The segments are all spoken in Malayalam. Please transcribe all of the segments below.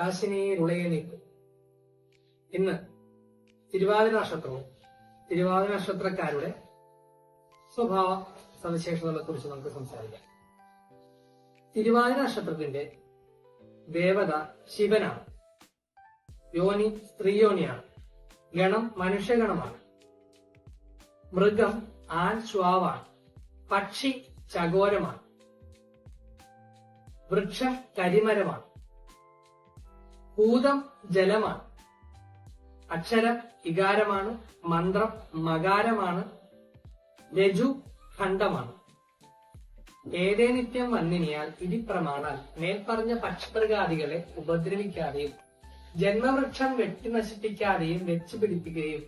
നാശിനിയിലുളയെ നീക്കും. ഇന്ന് തിരുവാതിര നക്ഷത്രവും തിരുവാതിര നക്ഷത്രക്കാരുടെ സ്വഭാവ സവിശേഷതകളെ കുറിച്ച് നമുക്ക് സംസാരിക്കാം. തിരുവാതിര നക്ഷത്രത്തിന്റെ ദേവത ശിവനാണ്. യോനി സ്ത്രീയോനിയാണ്. ഗണം മനുഷ്യഗണമാണ്. മൃഗം ആൻ ശ്വാവാണ് പക്ഷി ചകോരമാണ്. വൃക്ഷ കരിമരമാണ്. ഭൂതം ജലമാണ്. അക്ഷരം ഇകാരമാണ് മന്ത്രം മകാരമാണ് രജു ഖണ്ഡമാണ്. ഏതേ നിത്യം വന്നിനിയാൽ ഇതി പ്രമാണാൽ മേൽപ്പറഞ്ഞ പക്ഷമൃഗാദികളെ ഉപദ്രവിക്കാതെയും ജന്മവൃക്ഷം വെട്ടി നശിപ്പിക്കാതെയും വെച്ചു പിടിപ്പിക്കുകയും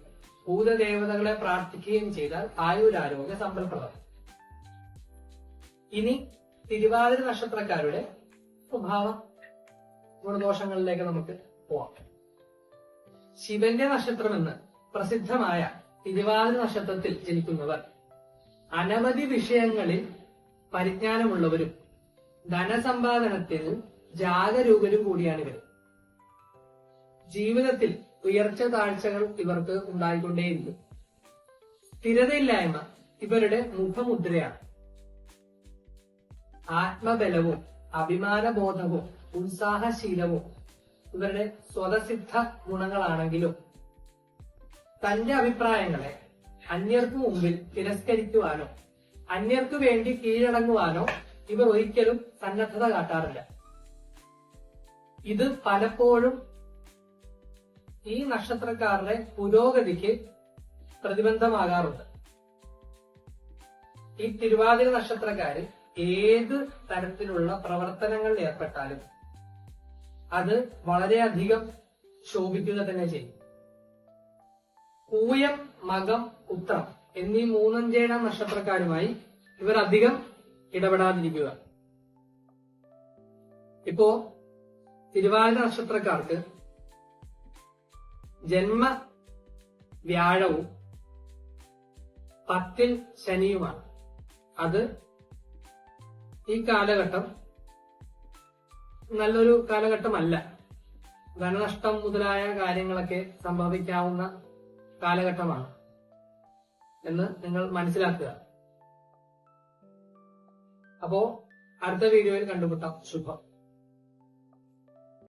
ഭൂതദേവതകളെ പ്രാർത്ഥിക്കുകയും ചെയ്താൽ ആയുരാരോഗ്യ സമ്പൽപ്രദം. ഇനി തിരുവാതിര നക്ഷത്രക്കാരുടെ സ്വഭാവ. ഗുണദോഷങ്ങളിലേക്ക് നമുക്ക് പോവാം. ശിവന്റെ നക്ഷത്രമെന്ന് പ്രസിദ്ധമായ തിരുവാതിര നക്ഷത്രത്തിൽ ജനിക്കുന്നവർ അനവധി വിഷയങ്ങളിൽ പരിജ്ഞാനമുള്ളവരും ധനസമ്പാദനത്തിൽ ജാഗരൂകരും കൂടിയാണ് ഇവർ ജീവിതത്തിൽ ഉയർച്ച താഴ്ചകൾ ഇവർക്ക് ഉണ്ടായിക്കൊണ്ടേയിരുന്നു. സ്ഥിരതയില്ലായ്മ ഇവരുടെ മുഖമുദ്രയാണ്. ആത്മബലവും അഭിമാനബോധവും ഉത്സാഹശീലവും ഇവരുടെ സ്വതസിദ്ധ ഗുണങ്ങളാണെങ്കിലും തന്റെ അഭിപ്രായങ്ങളെ അന്യർക്ക് മുമ്പിൽ തിരസ്കരിക്കുവാനോ അന്യർക്ക് വേണ്ടി കീഴടങ്ങുവാനോ ഇവർ ഒരിക്കലും സന്നദ്ധത കാട്ടാറില്ല. ഇത് പലപ്പോഴും ഈ നക്ഷത്രക്കാരുടെ പുരോഗതിക്ക് പ്രതിബന്ധമാകാറുണ്ട്. ഈ തിരുവാതിര നക്ഷത്രക്കാര് ഏത് തരത്തിലുള്ള പ്രവർത്തനങ്ങളിൽ ഏർപ്പെട്ടാലും അത് വളരെയധികം ശോഭിക്കുക തന്നെ ചെയ്യും. പൂയം മകം ഉത്രം എന്നീ മൂന്നഞ്ചേഴാം നക്ഷത്രക്കാരുമായി ഇവർ അധികം ഇടപെടാതിരിക്കുക. ഇപ്പോ തിരുവാതിര നക്ഷത്രക്കാർക്ക് ജന്മ വ്യാഴവും പത്തിൽ ശനിയുമാണ്. അത് ഈ കാലഘട്ടം നല്ലൊരു കാലഘട്ടമല്ല. ധനനഷ്ടം മുതലായ കാര്യങ്ങളൊക്കെ സംഭവിക്കാവുന്ന കാലഘട്ടമാണ് എന്ന് നിങ്ങൾ മനസ്സിലാക്കുക. അപ്പോ അടുത്ത വീഡിയോയിൽ കണ്ടുമുട്ടാം. ശുഭം.